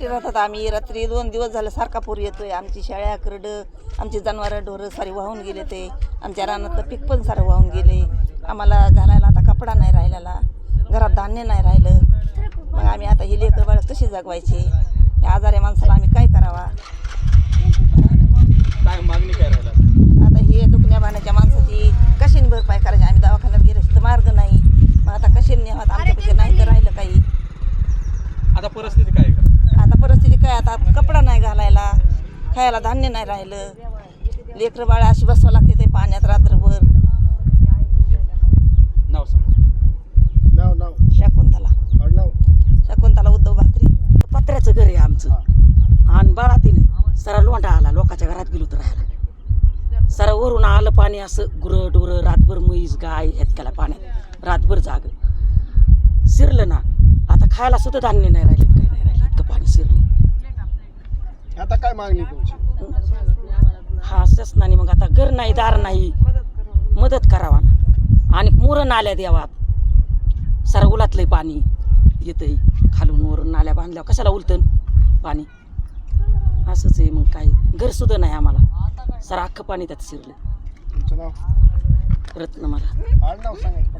एकटे राहतात आम्ही. रात्री दोन दिवस झालं सारखा पूर येतोय. आमची शाळा करडं आमची जनावरं ढोरं सारी वाहून गेले ते. आमच्या रानातलं पीक पण सारं वाहून गेले. आम्हाला घालायला आता कपडा नाही राहिलेला. घरात धान्य नाही राहिलं. मग आम्ही आता ही लेकर बाळ कशी जगवायची? या आजाऱ्या माणसाला आम्ही काय करावा? काय मागणी काय राहिला? आता हे दुखण्या भाण्याच्या माणसाची कशाने भरपाई करायची? आम्ही दवाखान्यात गेले तर मार्ग नाही. मग आता कशाने न्यावात आमच्यापेक्षा नाही तर राहिलं काही. आता परिस्थिती काय परिस्थिती काय आता? कपडा नाही घालायला खायला धान्य नाही राहिलं. लेकरं बाळा अशी बसवावं लागते ते पाण्यात रात्रभर. नाव सांग. नाव नाव. शाकुंतला. शाकुंतला उद्धव भाकरी. पत्र्याचं घर आहे आमचं. आणि बाळातीने सरा लोंढा आला लोकांच्या घरात गेलो तर राहायला. सरा वरून आलं पाणी असं गुरं डोरं रातभर म्हैस गाय ह्यात केला पाण्यात. रातभर जाग शिरलं ना आता खायला सुद्धा धान्य राहिलं नाही राहिलं इतकं पाणी शिरलं आता काय मागणी तुमची? हा शासनाने मग आता घर नाही दार नाही. मदत करावा ना. आणि मोरं नाल्या द्यावात. सरा उलातलंय पाणी. येतंय खालून वरून नाल्या बांधल्यावर. कशाला उलतन पाणी. असंच आहे मग काय. घर सुद्धा नाही आम्हाला. सर अख्खं पाणी त्यात शिरलं. रत्न मला.